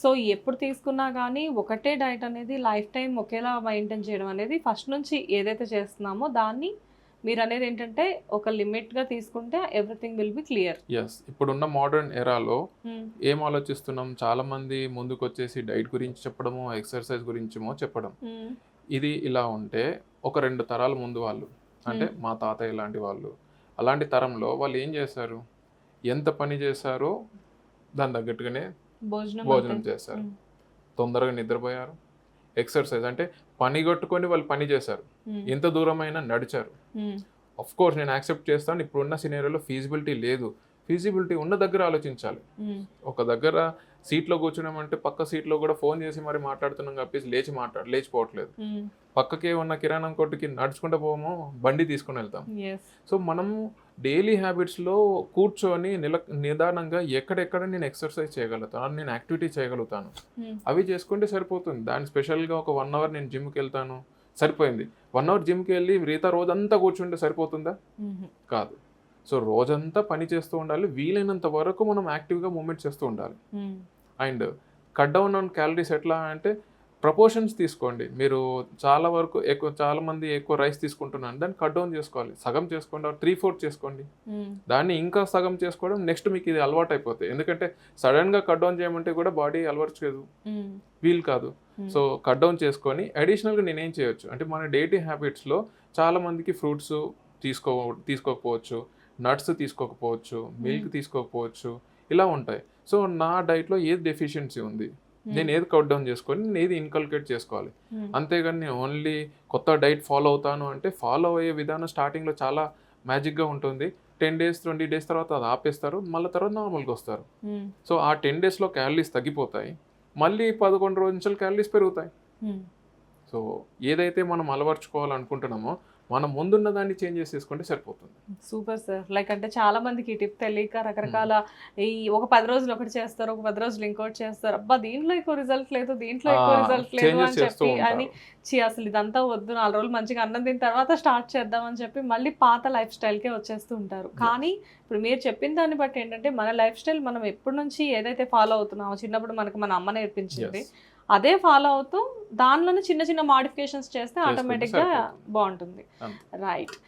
So ఎప్పుడు తీసుకున్నా కానీ ఒకటే డైట్ అనేది లైఫ్ టైం ఒకేలా మెయింటైన్ చేయడం అనేది ఫస్ట్ నుంచి ఏదైతే చేస్తున్నామో దాన్ని మీరు అనేది ఏంటంటే ఒక లిమిట్గా తీసుకుంటే everything will be clear. Yes ఇప్పుడున్న మోడర్న్ ఎరాలో ఏం ఆలోచిస్తున్నాం? చాలా మంది ముందుకు వచ్చేసి డైట్ గురించి చెప్పడము ఎక్సర్సైజ్ గురించేమో చెప్పడం. ఇది ఇలా ఉంటే ఒక రెండు తరాల ముందు వాళ్ళు అంటే. మా తాతయ్య లాంటి వాళ్ళు అలాంటి తరంలో వాళ్ళు ఏం చేశారు? ఎంత పని చేశారో దాని తగ్గట్టుగానే భోజనం. చేశారు. తొందరగా నిద్రపోయారు ఎక్సర్సైజ్ అంటే పని కొట్టుకొని వాళ్ళు పని చేశారు. ఎంత దూరమైనా నడిచారు. అఫ్ కోర్స్ నేను యాక్సెప్ట్ చేస్తాను ఇప్పుడున్న సినేరియోలో ఫీజిబిలిటీ లేదు ఫీజిబిలిటీ ఉన్న దగ్గర ఆలోచించాలి. ఒక దగ్గర సీట్లో కూర్చున్నామంటే పక్క సీట్లో కూడా ఫోన్ చేసి మరి మాట్లాడుతున్నాం కాబట్టి లేచి మాట్లాడు లేచిపోవట్లేదు. పక్కకే ఉన్న కిరాణం కొట్టుకి నడుచుకుంటూ పోము బండి తీసుకుని వెళ్తాం. సో మనము డైలీ హ్యాబిట్స్లో కూర్చొని నిల నిదానంగా ఎక్కడెక్కడ నేను ఎక్సర్సైజ్ చేయగలుగుతాను నేను యాక్టివిటీ చేయగలుగుతాను. అవి చేసుకుంటే సరిపోతుంది దాని స్పెషల్గా ఒక వన్ అవర్ నేను జిమ్కి వెళ్తాను సరిపోయింది వన్ అవర్ జిమ్కి వెళ్ళి మిగతా రోజంతా కూర్చుంటే సరిపోతుందా. కాదు సో రోజంతా పని చేస్తూ ఉండాలి. వీలైనంత వరకు మనం యాక్టివ్గా మూమెంట్ చేస్తూ ఉండాలి. And cut down on calories ఎట్లా అంటే ప్రపోర్షన్స్ తీసుకోండి. మీరు చాలా వరకు ఎక్కువ చాలా మంది ఎక్కువ రైస్ తీసుకుంటున్నారు దాన్ని కట్ డౌన్ చేసుకోవాలి. సగం చేసుకోండి. త్రీ ఫోర్త్ చేసుకోండి. దాన్ని ఇంకా సగం చేసుకోవడం నెక్స్ట్ మీకు ఇది అలవాటు అయిపోతాయి. ఎందుకంటే సడన్గా కట్ డౌన్ చేయమంటే కూడా బాడీ అలవర్చలేదు. వీల్ కాదు. సో కట్ డౌన్ చేసుకొని అడిషనల్గా నేనేం చేయొచ్చు? అంటే మన డైలీ హ్యాబిట్స్లో చాలా మందికి ఫ్రూట్స్ తీసుకో తీసుకోకపోవచ్చు. నట్స్ తీసుకోకపోవచ్చు మిల్క్ తీసుకోకపోవచ్చు ఇలా ఉంటాయి. సో నా డైట్లో ఏది డెఫిషియన్సీ ఉంది? నేను ఏది కట్ డౌన్ చేసుకొని నేను ఏది ఇన్కల్కేట్ చేసుకోవాలి. మ్మ్. అంతేగాని నేను ఓన్లీ కొత్త డైట్ ఫాలో అవుతాను అంటే ఫాలో అయ్యే విధానం స్టార్టింగ్లో చాలా మ్యాజిక్గా ఉంటుంది. టెన్ డేస్ ట్వంటీ డేస్ తర్వాత అది ఆపేస్తారు. మళ్ళీ తర్వాత నార్మల్గా వస్తారు. సో ఆ టెన్ డేస్లో క్యాలరీస్ తగ్గిపోతాయి. మళ్ళీ పదకొండు రోజుల నుంచి క్యాలరీస్ పెరుగుతాయి. సో ఏదైతే మనం అలవర్చుకోవాలనుకుంటున్నామో మనం ముందున్న దాన్ని చేంజ్ చేసేసుకుంటే సరిపోతుంది. Super sir. లైక్ అంటే చాలా మందికి ఈ టిప్ తెలియక రకరకాల ఈ ఒక పది రోజులు ఒకటి చేస్తారు ఒక పది రోజులు ఇంకోటి చేస్తారు. అబ్బా దీంట్లో ఎక్కువ రిజల్ట్ లేదు దీంట్లో ఎక్కువ రిజల్ట్ లేదు అని చెప్పి అని చి అసలు ఇదంతా వద్దు నాలుగు రోజులు మంచిగా అన్నం తిన్న తర్వాత స్టార్ట్ చేద్దామని చెప్పి మళ్ళీ పాత లైఫ్ స్టైల్కే వచ్చేస్తూ ఉంటారు. కానీ ఇప్పుడు మీరు చెప్పిన దాన్ని బట్టి ఏంటంటే మన లైఫ్ స్టైల్ మనం ఎప్పటి నుంచి ఏదైతే ఫాలో అవుతున్నామో చిన్నప్పుడు మనకు మన అమ్మ నేర్పించింది. అదే ఫాలో అవుతూ దానిలోనే చిన్న చిన్న మాడిఫికేషన్స్ చేస్తే ఆటోమేటిక్గా. బాగుంటుంది. రైట్